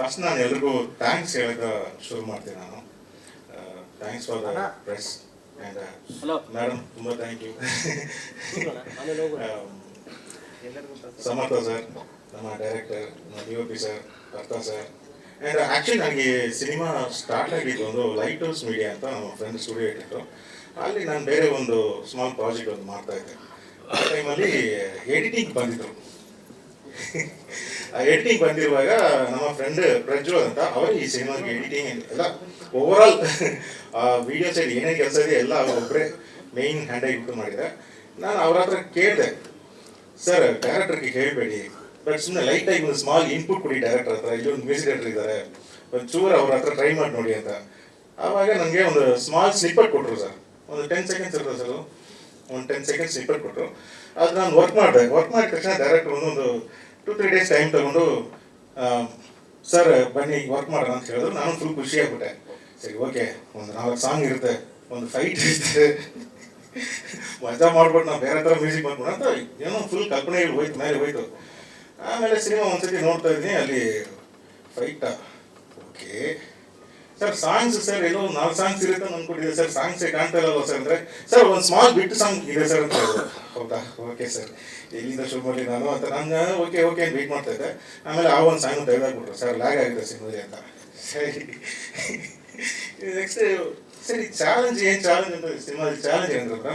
First ನಾನು ಎಲ್ರಿಗೂ thanks ಹೇಳಕ್ಕೆ ಶುರು ಮಾಡ್ತೀನಿ ನಾನು. Thanks for the press and madam ತುಂಬ ಥ್ಯಾಂಕ್ ಯು ಸಮರ್ಥ ಸರ್ ನಮ್ಮ ಡೈರೆಕ್ಟರ್ ನಮ್ಮ ಡಿ ಒ ಪಿ ಸರ್ ಭರ್ತಾ ಸರ್ ಆ್ಯಂಡ್ ಆ್ಯಕ್ಚುಲಿ ನನಗೆ ಸಿನಿಮಾ ಸ್ಟಾರ್ಟ್ ಆಗಿದ್ದು ಒಂದು ಲೈಟ್ ಹೌಸ್ ಮೀಡಿಯಾ ಅಂತ ನಮ್ಮ ಫ್ರೆಂಡ್ ಸ್ಟುಡಿಯೋ ಇಟ್ಟಿತ್ತು ಅಲ್ಲಿ ನಾನು ಬೇರೆ ಒಂದು ಸ್ಮಾಲ್ ಪ್ರಾಜೆಕ್ಟ್ ಒಂದು ಮಾಡ್ತಾ ಇದ್ದೆ. ಆ ಟೈಮಲ್ಲಿ ಎಡಿಟಿಂಗ್ ಬಂದಿದ್ರು. ಎಡಿಟಿಂಗ್ ಬಂದಿರುವಾಗ ನಮ್ಮ ಫ್ರೆಂಡ್ ಪ್ರಜ್ವಲ್ ಅಂತ, ಅವರು ಈ ಸಿನಿಮಾಗೆ ಎಡಿಟಿಂಗ್ ಎಲ್ಲ ಓವರ್ ಆ ವಿಡಿಯೋ ಸೈಡ್ ಏನೇ ಕೆಲಸ ಇದೆ, ಎಲ್ಲ ಒಬ್ಬರೇ ಮೇಯ್ನ್ ಹ್ಯಾಂಡಾಗಿ ಇಟ್ಟು ಮಾಡಿದ್ದಾರೆ. ನಾನು ಅವ್ರ ಹತ್ರ ಕೇಳಿದೆ ಸರ್ ಡೈರೆಕ್ಟರ್ಗೆ ಹೇಳಬೇಡಿ ಬಟ್ ಸುಮ್ಮನೆ ಲೈಟ್ ಆಗಿ ಒಂದು ಸ್ಮಾಲ್ ಇನ್ಪುಟ್ ಕೊಡಿ ಡೈರೆಕ್ಟರ್ ಹತ್ರ, ಇಲ್ಲಿ ಒಂದು ಮ್ಯೂಸಿಕ್ ಡೈರೆಕ್ಟರ್ ಇದ್ದಾರೆ, ಒಂದು ಚೂರು ಅವ್ರ ಹತ್ರ ಟ್ರೈ ಮಾಡಿ ನೋಡಿ ಅಂತ. ಆವಾಗ ನನಗೆ ಒಂದು ಸ್ಮಾಲ್ ಸ್ಲಿಪ್ಪರ್ ಕೊಟ್ಟರು ಸರ್ ಒಂದು ಟೆನ್ ಸೆಕೆಂಡ್ಸ್ ಇರ್ತದೆ ಸರ್ ಒಂದು ಟೆನ್ ಸೆಕೆಂಡ್ಸ್ ಸ್ಲಿಪ್ಪರ್ ಕೊಟ್ಟರು ಅದು ನಾನು ವರ್ಕ್ ಮಾಡಿದೆ. ವರ್ಕ್ ಮಾಡಿದ ತಕ್ಷಣ ಡೈರೆಕ್ಟರ್ ಒಂದೊಂದು ಟು ತ್ರೀ ಡೇಸ್ ಟೈಮ್ ತಗೊಂಡು ಸರ್ ಬನ್ನಿ ವರ್ಕ್ ಮಾಡೋಣ ಅಂತ ಹೇಳಿದ್ರು. ನಾನು ಫುಲ್ ಖುಷಿ ಆಗ್ಬಿಟ್ಟೆ. ಸರಿ ಓಕೆ ಒಂದು ನಾಲ್ಕು ಸಾಂಗ್ ಇರುತ್ತೆ. ಒಂದು ಫೈಟ್ ಇರುತ್ತೆ. ಮಜಾ ಮಾಡ್ಬಿಟ್ಟು ನಾವು ಬೇರೆ ಥರ ಮ್ಯೂಸಿಕ್ ಮಾಡ್ಬಿಡೋಣ ಅಂತ ಏನೋ ಫುಲ್ ಕಲ್ಪನೆಗಳು ಹೋಯ್ತು, ಮೇಲೆ ಹೋಯ್ತು. ಆಮೇಲೆ ಸಿನಿಮಾ ಒಂದ್ಸತಿ ನೋಡ್ತಾ ಇದ್ದೀನಿ, ಅಲ್ಲಿ fight okay sir songs sir ಏನೋ ನಾಲ್ಕು ಸಾಂಗ್ಸ್ ಇರುತ್ತೆ ಅಂತ ಅನ್ಕೊಂಡಿದ್ದೆ ಸರ್ ಸಾಂಗ್ಸ್ ಕಾಣ್ತಾ ಇಲ್ಲಲ್ಲ ಸರ್ ಅಂದ್ರೆ? ಸರ್ ಒಂದು ಸ್ಮಾಲ್ ಬಿಟ್ ಸಾಂಗ್ ಇದೆ ಸರ್ ಅಂತ ಹೌದಾ? ಓಕೆ ಸರ್ ಎಲ್ಲಿಂದ ಶುರು ಮಾಡಿ ನಾನು ಅಂತ. ನಂಗೆ ಓಕೆ ಓಕೆ ಅಂತ ವೇಟ್ ಮಾಡ್ತಾ ಇದ್ದೆ. ಆಮೇಲೆ ಆ ಒಂದು ಸಾಂಗ್ ತೆಗೆದಾಕ್ಬಿಟ್ರು ಸರ್ ಲ್ಯಾಗ್ ಆಗಿದೆ ಸಿನಿಮಾದಲ್ಲಿ ಅಂತ. ಸರಿ. ನೆಕ್ಸ್ಟ್ ಸರಿ ಚಾಲೆಂಜ್ ಏನು ಚಾಲೆಂಜ್ ಅಂತ ಸಿನಿಮಾದಲ್ಲಿ ಚಾಲೆಂಜ್ ಏನಂದ್ರೆ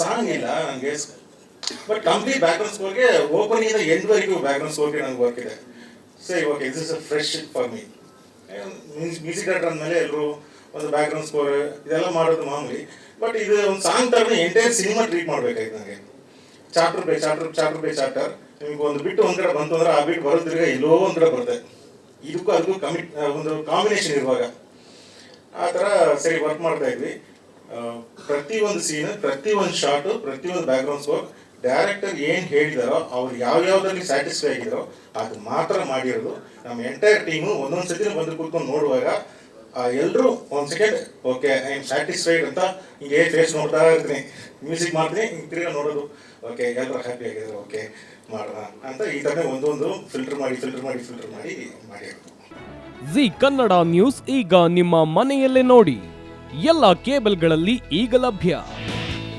ಸಾಂಗ್ ಇಲ್ಲ ನನಗೆ ಬಟ್ ಕಂಪ್ಲೀಟ್ ಬ್ಯಾಕ್ಗ್ರೌಂಡ್ ಸ್ಕೋರ್ಗೆ ಓಪನಿಂದ ಎಂಡ್ವರೆಗೂ ಬ್ಯಾಕ್ಗ್ರೌಂಡ್ ಸ್ಕೋರ್ಗೆ ನನಗೆ ವರ್ಕ್ ಇದೆ. ಸರಿ okay this is a fresh for me music director ಅಂದಮೇಲೆ ಎಲ್ಲರೂ ಒಂದು ಬ್ಯಾಕ್ಗ್ರೌಂಡ್ ಸ್ಕೋರ್ ಇದೆಲ್ಲ ಮಾಡೋದು ಮಾಮೂಲಿ. ಬಟ್ ಇದು ಒಂದು ಸಾಂಗ್ ಥರನೇ ಎಂಟೈರ್ ಸಿನಿಮಾ ಟ್ರೀಟ್ ಮಾಡ್ಬೇಕಾಯ್ತು ನನಗೆ chapter by chapter chapter by chapter ನಿಮಗೆ ಒಂದು ಬಿಟ್ಟು ಒಂದ್ ಕಡೆ ಬಂತು ಅಂದ್ರೆ ಆ ಬಿಟ್ಟು ಬರೋದ್ರಿಗ ಎಲ್ಲೋ ಒಂದ್ ಕಡೆ ಬರುತ್ತೆ. ಇದಕ್ಕೂ ಅದಕ್ಕೂ ಕಮಿಟ್ ಒಂದು ಕಾಂಬಿನೇಷನ್ ಇರುವಾಗ. ಆ ಥರ ಸರಿ ವರ್ಕ್ ಮಾಡ್ತಾ ಇದ್ವಿ. ಪ್ರತಿ ಒಂದು ಸೀನ್ ಪ್ರತಿ ಒಂದು ಶಾರ್ಟು ಪ್ರತಿ ಒಂದು ಬ್ಯಾಕ್ಗ್ರೌಂಡ್ ಸ್ಕೋರ್ ಡೈರೆಕ್ಟರ್ ಏನು ಹೇಳಿದಾರೋ, ಅವ್ರು ಯಾವ್ಯಾವ್ದ್ರಲ್ಲಿ ಸ್ಯಾಟಿಸ್ಫೈ ಆಗಿದಾರೋ, ಅದು ಮಾತ್ರ ಮಾಡಿರೋದು. ನಮ್ಮ ಎಂಟೈರ್ ಟೀಮು ಒಂದೊಂದು ಸತಿ ಬಂದು ಕೂತ್ಕೊಂಡು ನೋಡುವಾಗ ಎಲ್ಲರೂ ಒಂದು second okay I am satisfied ಅಂತ ಹಿಂಗೆ ಫೇಸ್ ನೋಡ್ತಾ ಇರ್ತೀನಿ. ಮ್ಯೂಸಿಕ್ ಮಾಡ್ತೀನಿ, ಹಿಂಗೆ ತಿರ್ಗಾ ನೋಡೋದು. ಓಕೆ ಎಲ್ಲರೂ ಹ್ಯಾಪಿ ಆಗಿದ್ರು ಓಕೆ ಮಾಡೋಣ ಅಂತ ಈ ಥರನೇ ಒಂದೊಂದು ಫಿಲ್ಟರ್ ಮಾಡಿ ಫಿಲ್ಟರ್ ಮಾಡಿ ಫಿಲ್ಟರ್ ಮಾಡಿ ಮಾಡಿರೋದು. ಜಿ ಕನ್ನಡ ನ್ಯೂಸ್ ಈಗ ನಿಮ್ಮ ಮನೆಯಲ್ಲೇ ನೋಡಿ. ಎಲ್ಲ ಕೇಬಲ್ಗಳಲ್ಲಿ ಈಗ ಲಭ್ಯ.